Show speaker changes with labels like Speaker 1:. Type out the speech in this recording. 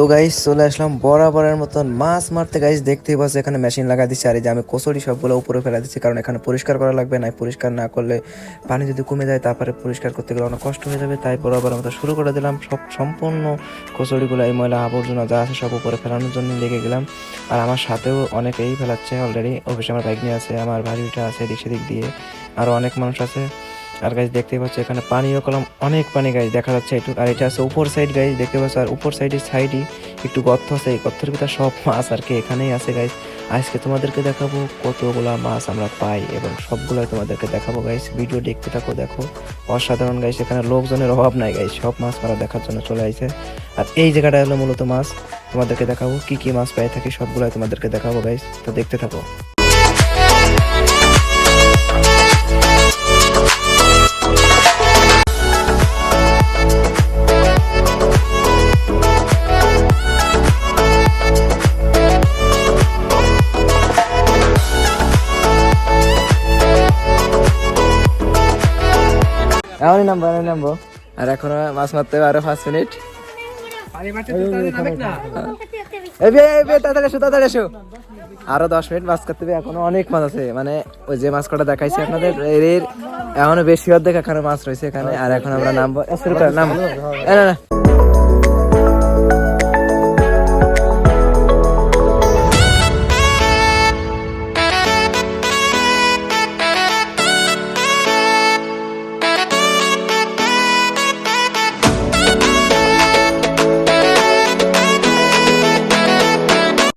Speaker 1: তো গাইস চলে আসলাম বরাবরের মতন মাছ মারতে। গাইস দেখতেই পাচ্ছি, এখানে মেশিন লাগা দিচ্ছে আর এই যে আমি কচুরি সবগুলো উপরে ফেলা দিচ্ছি কারণ এখানে পরিষ্কার করা লাগবে না। পরিষ্কার না করলে পানি যদি কমে যায়, তারপরে পরিষ্কার করতে গেলে অনেক কষ্ট হয়ে যাবে। তাই বরাবর মতো শুরু করে দিলাম। সব সম্পূর্ণ কচুরিগুলো, এই ময়লা আবর্জনা যা আছে সব উপরে ফেলানোর জন্য লেগে গেলাম। আর আমার সাথেও অনেকেই ফেলাচ্ছে অলরেডি অফিসে আমার বাইক নিয়ে আছে, আমার ভাড়িটা আছে এদিক সেদিক দিয়ে। আরও অনেক মানুষ আছে। আর গাছ দেখতে পাচ্ছ, এখানে পানিও কলম, অনেক পানি গাছ দেখা যাচ্ছে একটু। আর এটা আছে উপর সাইড গাছ দেখতে পাচ্ছ, আর উপর সাইডের সাইডই একটু গর্ত আছে, এই গর্তের ভিতরে সব মাছ আর কি এখানেই আছে গাইস আজকে তোমাদেরকে দেখাবো কতগুলা মাছ আমরা পাই এবং সবগুলাই তোমাদেরকে দেখাবো গাইস ভিডিও দেখতে থাকো, দেখো। অসাধারণ গাইস এখানে লোকজনের অভাব নাই গাইস সব মাছ মারা দেখার জন্য চলে আসে আর এই জায়গাটা হলো মূলত মাছ। তোমাদেরকে দেখাবো, কি কি মাছ পাই থাকি, সবগুলাই তোমাদেরকে দেখাবো গাইস তো দেখতে থাকো। এমনই নামবো এমনই নামবো। আর এখনও মাছ মারতে হবে আরও পাঁচ মিনিট। আরও দশ মিনিট মাছ করতে হবে এখনও অনেক মাছ আছে। মানে ওই যে মাছ কটা দেখাইছি আপনাদের এর এখনও বেশি অর্ধেক এখানে মাছ রয়েছে এখানে। আর এখন আমরা নামবো। এ, শুরু করে নাম। না না।